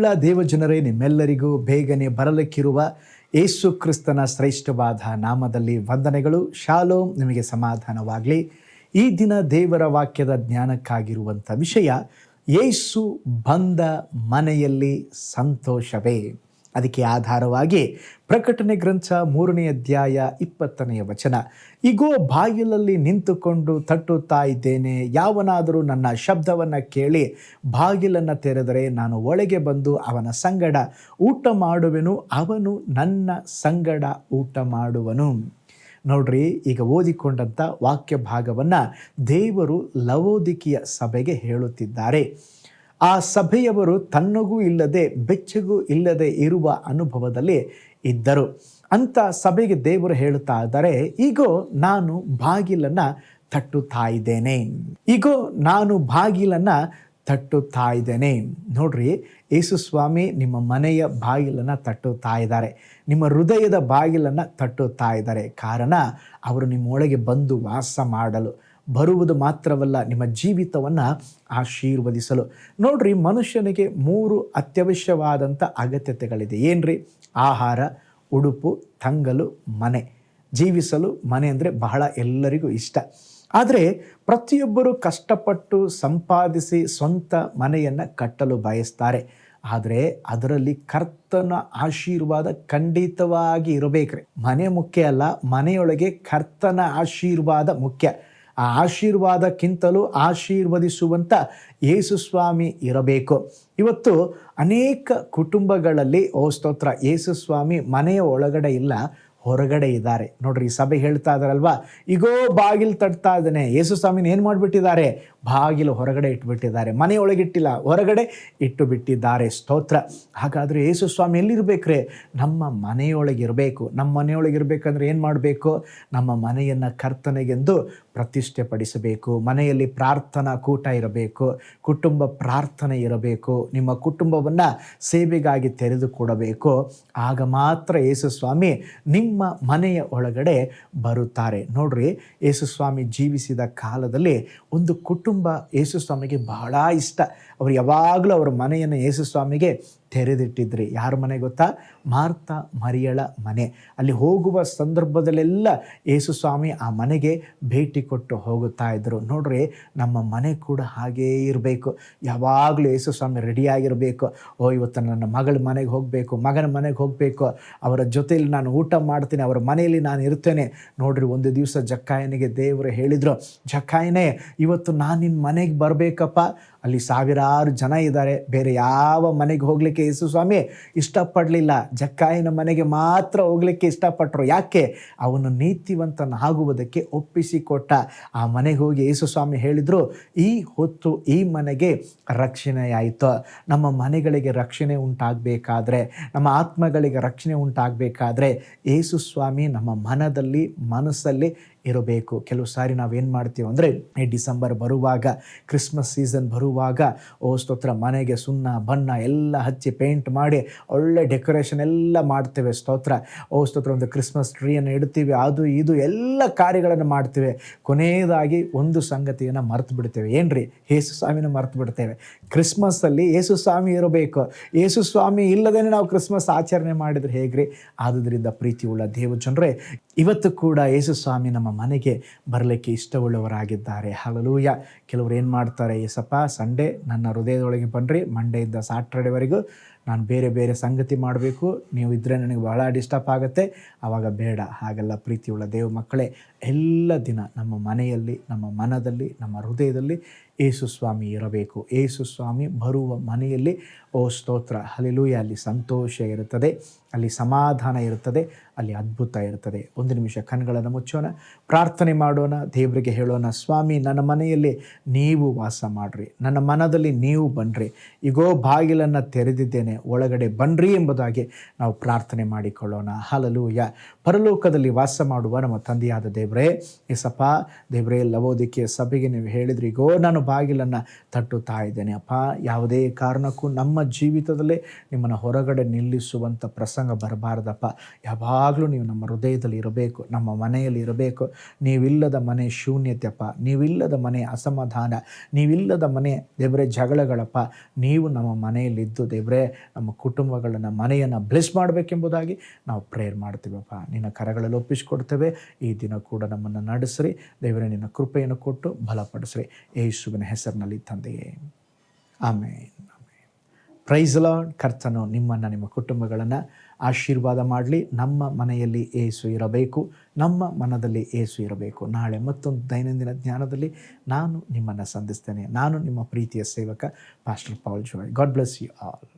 ಪ್ರೀತಿಯುಳ್ಳ ದೇವಜನರೇ, ನಿಮ್ಮೆಲ್ಲರಿಗೂ ಬೇಗನೆ ಬರಲಿಕ್ಕಿರುವ ಏಸು ಕ್ರಿಸ್ತನ ಶ್ರೇಷ್ಠವಾದ ನಾಮದಲ್ಲಿ ವಂದನೆಗಳು. ಶಾಲೋಮ್, ನಿಮಗೆ ಸಮಾಧಾನವಾಗಲಿ. ಈ ದಿನ ದೇವರ ವಾಕ್ಯದ ಜ್ಞಾನಕ್ಕಾಗಿರುವಂಥ ವಿಷಯ ಯೇಸು ಬಂದ ಮನೆಯಲ್ಲಿ ಸಂತೋಷವೇ. ಅದಕ್ಕೆ ಆಧಾರವಾಗಿ ಪ್ರಕಟಣೆ ಗ್ರಂಥ ಮೂರನೇ ಅಧ್ಯಾಯ ಇಪ್ಪತ್ತನೆಯ ವಚನ. ಇಗೋ, ಬಾಗಿಲಲ್ಲಿ ನಿಂತುಕೊಂಡು ತಟ್ಟುತ್ತಾ ಇದ್ದೇನೆ. ಯಾವನಾದರೂ ನನ್ನ ಶಬ್ದವನ್ನು ಕೇಳಿ ಬಾಗಿಲನ್ನು ತೆರೆದರೆ ನಾನು ಒಳಗೆ ಬಂದು ಅವನ ಸಂಗಡ ಊಟ ಮಾಡುವೆನು. ಅವನು ನನ್ನ ಸಂಗಡ ಊಟ ಮಾಡುವನು. ನೋಡ್ರಿ, ಈಗ ಓದಿಕೊಂಡಂಥ ವಾಕ್ಯ ಭಾಗವನ್ನು ದೇವರು ಲವೋದಿಕಿಯ ಸಭೆಗೆ ಹೇಳುತ್ತಿದ್ದಾರೆ. ಆ ಸಭೆಯವರು ತನ್ನಗೂ ಇಲ್ಲದೆ, ಬೆಚ್ಚಗೂ ಇಲ್ಲದೆ ಇರುವ ಅನುಭವದಲ್ಲಿ ಇದ್ದರು. ಅಂತ ಸಭೆಗೆ ದೇವರು ಹೇಳುತ್ತಾ ಇದ್ದಾರೆ ಈಗೋ ನಾನು ಬಾಗಿಲನ್ನು ತಟ್ಟುತ್ತಾ ಇದ್ದೇನೆ. ಈಗೋ ನಾನು ಬಾಗಿಲನ್ನು ತಟ್ಟುತ್ತಾ ಇದ್ದೇನೆ. ನೋಡ್ರಿ, ಯೇಸು ಸ್ವಾಮಿ ನಿಮ್ಮ ಮನೆಯ ಬಾಗಿಲನ್ನು ತಟ್ಟುತ್ತಾ ಇದ್ದಾರೆ. ನಿಮ್ಮ ಹೃದಯದ ಬಾಗಿಲನ್ನು ತಟ್ಟುತ್ತಾ ಇದ್ದಾರೆ. ಕಾರಣ, ಅವರು ನಿಮ್ಮೊಳಗೆ ಬಂದು ವಾಸ ಮಾಡಲು. ಬರುವುದು ಮಾತ್ರವಲ್ಲ, ನಿಮ್ಮ ಜೀವಿತವನ್ನು ಆಶೀರ್ವದಿಸಲು. ನೋಡ್ರಿ, ಮನುಷ್ಯನಿಗೆ ಮೂರು ಅತ್ಯವಶ್ಯವಾದಂಥ ಅಗತ್ಯತೆಗಳಿದೆ. ಏನ್ರಿ? ಆಹಾರ, ಉಡುಪು, ತಂಗಲು, ಮನೆ. ಜೀವಿಸಲು ಮನೆ ಅಂದರೆ ಬಹಳ ಎಲ್ಲರಿಗೂ ಇಷ್ಟ. ಆದರೆ ಪ್ರತಿಯೊಬ್ಬರು ಕಷ್ಟಪಟ್ಟು ಸಂಪಾದಿಸಿ ಸ್ವಂತ ಮನೆಯನ್ನು ಕಟ್ಟಲು ಬಯಸ್ತಾರೆ. ಆದರೆ ಅದರಲ್ಲಿ ಕರ್ತನ ಆಶೀರ್ವಾದ ಖಂಡಿತವಾಗಿ ಇರಬೇಕ್ರಿ. ಮನೆ ಮುಖ್ಯ ಅಲ್ಲ, ಮನೆಯೊಳಗೆ ಕರ್ತನ ಆಶೀರ್ವಾದ ಮುಖ್ಯ. ಆ ಆಶೀರ್ವಾದಕ್ಕಿಂತಲೂ ಆಶೀರ್ವದಿಸುವಂಥ ಯೇಸು ಸ್ವಾಮಿ ಇರಬೇಕು. ಇವತ್ತು ಅನೇಕ ಕುಟುಂಬಗಳಲ್ಲಿ, ಓ ಸ್ತೋತ್ರ, ಯೇಸು ಸ್ವಾಮಿ ಮನೆಯ ಒಳಗಡೆ ಇಲ್ಲ, ಹೊರಗಡೆ ಇದ್ದಾರೆ. ನೋಡ್ರಿ ಸಭೆ ಹೇಳ್ತಾ ಇದಾರಲ್ವಾ? ಈಗೋ ಬಾಗಿಲು ತಟ್ತಾ ಇದ್ದಾನೆ. ಯೇಸು ಸ್ವಾಮಿನ ಏನು ಮಾಡಿಬಿಟ್ಟಿದ್ದಾರೆ? ಬಾಗಿಲು ಹೊರಗಡೆ ಇಟ್ಬಿಟ್ಟಿದ್ದಾರೆ. ಮನೆಯೊಳಗಿಟ್ಟಿಲ್ಲ ಹೊರಗಡೆ ಇಟ್ಟು ಬಿಟ್ಟಿದ್ದಾರೆ ಸ್ತೋತ್ರ. ಹಾಗಾದರೆ ಯೇಸು ಸ್ವಾಮಿ ಎಲ್ಲಿರ್ಬೇಕ್ರೆ? ನಮ್ಮ ಮನೆಯೊಳಗಿರಬೇಕು. ನಮ್ಮ ಮನೆಯೊಳಗಿರ್ಬೇಕಂದ್ರೆ ಏನು ಮಾಡಬೇಕು? ನಮ್ಮ ಮನೆಯನ್ನು ಕರ್ತನೆಗೆಂದು ಪ್ರತಿಷ್ಠೆ ಪಡಿಸಬೇಕು ಮನೆಯಲ್ಲಿ ಪ್ರಾರ್ಥನಾ ಕೂಟ ಇರಬೇಕು, ಕುಟುಂಬ ಪ್ರಾರ್ಥನೆ ಇರಬೇಕು, ನಿಮ್ಮ ಕುಟುಂಬವನ್ನು ಸೇವೆಗಾಗಿ ತೆರೆದುಕೊಡಬೇಕು. ಆಗ ಮಾತ್ರ ಯೇಸು ಸ್ವಾಮಿ ನಿಮ್ಮ ಮನೆಯ ಒಳಗಡೆ ಬರುತ್ತಾರೆ. ನೋಡ್ರಿ, ಯೇಸುಸ್ವಾಮಿ ಜೀವಿಸಿದ ಕಾಲದಲ್ಲಿ ಒಂದು ಕುಟುಂಬ ಯೇಸುಸ್ವಾಮಿಗೆ ಬಹಳ ಇಷ್ಟ. ಅವರು ಯಾವಾಗಲೂ ಅವರ ಮನೆಯನ್ನು ಯೇಸು ಸ್ವಾಮಿಗೆ ತೆರೆದಿಟ್ಟಿದ್ರಿ. ಯಾರ ಮನೆ ಗೊತ್ತಾ? ಮಾರ್ತಾ ಮರಿಯಳ ಮನೆ. ಅಲ್ಲಿ ಹೋಗುವ ಸಂದರ್ಭದಲ್ಲೆಲ್ಲ ಯೇಸು ಸ್ವಾಮಿ ಆ ಮನೆಗೆ ಭೇಟಿ ಕೊಟ್ಟು ಹೋಗುತ್ತಾ ಇದ್ದರು. ನೋಡ್ರಿ, ನಮ್ಮ ಮನೆ ಕೂಡ ಹಾಗೇ ಇರಬೇಕು. ಯಾವಾಗಲೂ ಯೇಸು ಸ್ವಾಮಿ ರೆಡಿಯಾಗಿರಬೇಕು ಓ, ಇವತ್ತು ನನ್ನ ಮಗಳ ಮನೆಗೆ ಹೋಗಬೇಕು, ಮಗನ ಮನೆಗೆ ಹೋಗಬೇಕು. ಅವರ ಜೊತೆಯಲ್ಲಿ ನಾನು ಊಟ ಮಾಡ್ತೀನಿ, ಅವರ ಮನೆಯಲ್ಲಿ ನಾನು ಇರ್ತೇನೆ. ನೋಡ್ರಿ, ಒಂದು ದಿವಸ ಜಕ್ಕಾಯನಿಗೆ ದೇವರು ಹೇಳಿದರು, ಜಕ್ಕಾಯನೇ, ಇವತ್ತು ನಾನು ನಿನ್ನ ಮನೆಗೆ ಬರಬೇಕಪ್ಪ. ಅಲ್ಲಿ ಸಾವಿರಾರು ಜನ ಇದ್ದಾರೆ. ಬೇರೆ ಯಾವ ಮನೆಗೆ ಹೋಗಲಿಕ್ಕೆ ಯೇಸು ಸ್ವಾಮಿ ಇಷ್ಟಪಡಲಿಲ್ಲ. ಜಕ್ಕಾಯನ ಮನೆಗೆ ಮಾತ್ರ ಹೋಗಲಿಕ್ಕೆ ಇಷ್ಟಪಟ್ಟರು ಯಾಕೆ? ಅವನು ನೀತಿವಂತನಾಗುವುದಕ್ಕೆ ಒಪ್ಪಿಸಿಕೊಟ್ಟ. ಆ ಮನೆಗೆ ಹೋಗಿ ಯೇಸು ಸ್ವಾಮಿ ಹೇಳಿದರು, ಈ ಹೊತ್ತು ಈ ಮನೆಗೆ ರಕ್ಷಣೆಯಾಯಿತು. ನಮ್ಮ ಮನೆಗಳಿಗೆ ರಕ್ಷಣೆ ಉಂಟಾಗಬೇಕಾದ್ರೆ, ನಮ್ಮ ಆತ್ಮಗಳಿಗೆ ರಕ್ಷಣೆ ಉಂಟಾಗಬೇಕಾದ್ರೆ, ಯೇಸು ಸ್ವಾಮಿ ನಮ್ಮ ಮನದಲ್ಲಿ, ಮನಸ್ಸಲ್ಲಿ ಇರಬೇಕು. ಕೆಲವು ಸಾರಿ ನಾವೇನು ಮಾಡ್ತೀವಿ ಅಂದರೆ, ಈ ಡಿಸೆಂಬರ್ ಬರುವಾಗ, ಕ್ರಿಸ್ಮಸ್ ಸೀಸನ್ ಬರುವಾಗ, ಓ ಸ್ತೋತ್ರ, ಮನೆಗೆ ಸುಣ್ಣ, ಬಣ್ಣ ಎಲ್ಲ ಹಚ್ಚಿ ಪೇಂಟ್ ಮಾಡಿ, ಒಳ್ಳೆ ಡೆಕೋರೇಷನ್ ಎಲ್ಲ ಮಾಡ್ತೇವೆ ಸ್ತೋತ್ರ. ಓ ಸ್ತೋತ್ರ, ಒಂದು ಕ್ರಿಸ್ಮಸ್ ಟ್ರೀಯನ್ನು ಇಡ್ತೀವಿ, ಅದು ಇದು ಎಲ್ಲ ಕಾರ್ಯಗಳನ್ನು ಮಾಡ್ತೇವೆ. ಕೊನೆಯದಾಗಿ ಒಂದು ಸಂಗತಿಯನ್ನು ಮರೆತು ಬಿಡ್ತೇವೆ. ಏನ್ರಿ? ಯೇಸು ಸ್ವಾಮಿನ ಮರೆತು ಬಿಡ್ತೇವೆ. ಕ್ರಿಸ್ಮಸ್ಸಲ್ಲಿ ಯೇಸು ಸ್ವಾಮಿ ಇರಬೇಕು. ಯೇಸು ಸ್ವಾಮಿ ಇಲ್ಲದೇ ನಾವು ಕ್ರಿಸ್ಮಸ್ ಆಚರಣೆ ಮಾಡಿದರೆ ಹೇಗ್ರಿ? ಆದುದರಿಂದ ಪ್ರೀತಿಯುಳ್ಳ ದೇವ ಜನರೇ ಇವತ್ತು ಕೂಡ ಯೇಸು ಸ್ವಾಮಿ ನಮ್ಮ ಮನೆಗೆ ಬರಲಿಕ್ಕೆ ಇಷ್ಟವುಳ್ಳವರಾಗಿದ್ದಾರೆ. ಹಲಲೂಯ ಕೆಲವರು ಏನು ಮಾಡ್ತಾರೆ ಯಸಪ್ಪ ಸಂಡೇ ನನ್ನ ಹೃದಯದೊಳಗೆ ಬನ್ನಿರಿ ಮಂಡೆಯಿಂದ ಸಾಟರ್ಡೆವರೆಗೂ ನಾನು ಬೇರೆ ಬೇರೆ ಸಂಗತಿ ಮಾಡಬೇಕು. ನೀವು ಇದ್ದರೆ ನನಗೆ ಬಹಳ ಡಿಸ್ಟರ್ಬ್ ಆಗುತ್ತೆ. ಆವಾಗ ಬೇಡ. ಹಾಗೆಲ್ಲ ಪ್ರೀತಿಯುಳ್ಳ ದೇವ ಮಕ್ಕಳೇ, ಎಲ್ಲ ದಿನ ನಮ್ಮ ಮನೆಯಲ್ಲಿ, ನಮ್ಮ ಮನದಲ್ಲಿ, ನಮ್ಮ ಹೃದಯದಲ್ಲಿ ಏಸು ಸ್ವಾಮಿ ಇರಬೇಕು. ಏಸು ಸ್ವಾಮಿ ಬರುವ ಮನೆಯಲ್ಲಿ, ಓ ಸ್ತೋತ್ರ ಹಲಿಲೂಯ ಅಲ್ಲಿ ಸಂತೋಷ ಇರುತ್ತದೆ, ಅಲ್ಲಿ ಸಮಾಧಾನ ಇರುತ್ತದೆ, ಅಲ್ಲಿ ಅದ್ಭುತ ಇರುತ್ತದೆ. ಒಂದು ನಿಮಿಷ ಕಣ್ಗಳನ್ನು ಮುಚ್ಚೋಣ, ಪ್ರಾರ್ಥನೆ ಮಾಡೋಣ, ದೇವರಿಗೆ ಹೇಳೋಣ, ಸ್ವಾಮಿ, ನನ್ನ ಮನೆಯಲ್ಲಿ ನೀವು ವಾಸ ಮಾಡ್ರಿ, ನನ್ನ ಮನದಲ್ಲಿ ನೀವು ಬನ್ನಿರಿ ಈಗೋ ಬಾಗಿಲನ್ನು ತೆರೆದಿದ್ದೇನೆ, ಒಳಗಡೆ ಬನ್ರಿ ಎಂಬುದಾಗಿ ನಾವು ಪ್ರಾರ್ಥನೆ ಮಾಡಿಕೊಳ್ಳೋಣ. ಹಲಲೂಯ ಪರಲೋಕದಲ್ಲಿ ವಾಸ ಮಾಡುವ ನಮ್ಮ ತಂದೆಯಾದ ದೇವರೇ ಎಸಪ್ಪ ದೇವರೇ ಲವೋದಿಕೆ ಸಭೆಗೆ ನೀವು ಹೇಳಿದ್ರಿ ಈಗೋ ನಾನು ಬಾಗಿಲನ್ನು ತಟ್ಟುತ್ತಾ ಇದ್ದೇನೆ. ಅಪ್ಪ, ಯಾವುದೇ ಕಾರಣಕ್ಕೂ ನಮ್ಮ ಜೀವಿತದಲ್ಲೇ ನಿಮ್ಮನ್ನು ಹೊರಗಡೆ ನಿಲ್ಲಿಸುವಂಥ ಪ್ರಸಂಗ ಬರಬಾರ್ದಪ್ಪ. ಯಾವಾಗಲೂ ನೀವು ನಮ್ಮ ಹೃದಯದಲ್ಲಿ ಇರಬೇಕು, ನಮ್ಮ ಮನೆಯಲ್ಲಿ ಇರಬೇಕು. ನೀವಿಲ್ಲದ ಮನೆ ಶೂನ್ಯತೆಯಪ್ಪ, ನೀವಿಲ್ಲದ ಮನೆ ಅಸಮಾಧಾನ, ನೀವಿಲ್ಲದ ಮನೆ ದೇವರೇ ಜಗಳಗಳಪ್ಪ. ನೀವು ನಮ್ಮ ಮನೆಯಲ್ಲಿದ್ದು ದೇವರೇ, ನಮ್ಮ ಕುಟುಂಬಗಳನ್ನು, ಮನೆಯನ್ನು ಬ್ಲೆಸ್ ಮಾಡಬೇಕೆಂಬುದಾಗಿ ನಾವು ಪ್ರೇಯರ್ ಮಾಡ್ತೀವಪ್ಪ ನಿನ್ನ ಕರಗಳಲ್ಲಿ ಒಪ್ಪಿಸಿಕೊಡ್ತೇವೆ. ಈ ದಿನ ಕೂಡ ನಮ್ಮನ್ನು ನಡೆಸ್ರಿ. ದೇವರೇ, ನಿನ್ನ ಕೃಪೆಯನ್ನು ಕೊಟ್ಟು ಬಲಪಡಿಸ್ರಿ. ಯೇಸುವಿನ ಹೆಸರಿನಲ್ಲಿ ತಂದೆಯೇ. ಆಮೇನ್ ಆಮೇನ್. ಪ್ರೈಸ್ ಲಾರ್ಡ್ ಕರ್ತನು ನಿಮ್ಮನ್ನು, ನಿಮ್ಮ ಕುಟುಂಬಗಳನ್ನು ಆಶೀರ್ವಾದ ಮಾಡಲಿ. ನಮ್ಮ ಮನೆಯಲ್ಲಿ ಏಸು ಇರಬೇಕು. ನಮ್ಮ ಮನದಲ್ಲಿ ಏಸು ಇರಬೇಕು. ನಾಳೆ ಮತ್ತೊಂದು ದೈನಂದಿನ ಜ್ಞಾನದಲ್ಲಿ ನಾನು ನಿಮ್ಮನ್ನು ಸಂಧಿಸ್ತೇನೆ. ನಾನು ನಿಮ್ಮ ಪ್ರೀತಿಯ ಸೇವಕ pastor Paul Joy God bless you all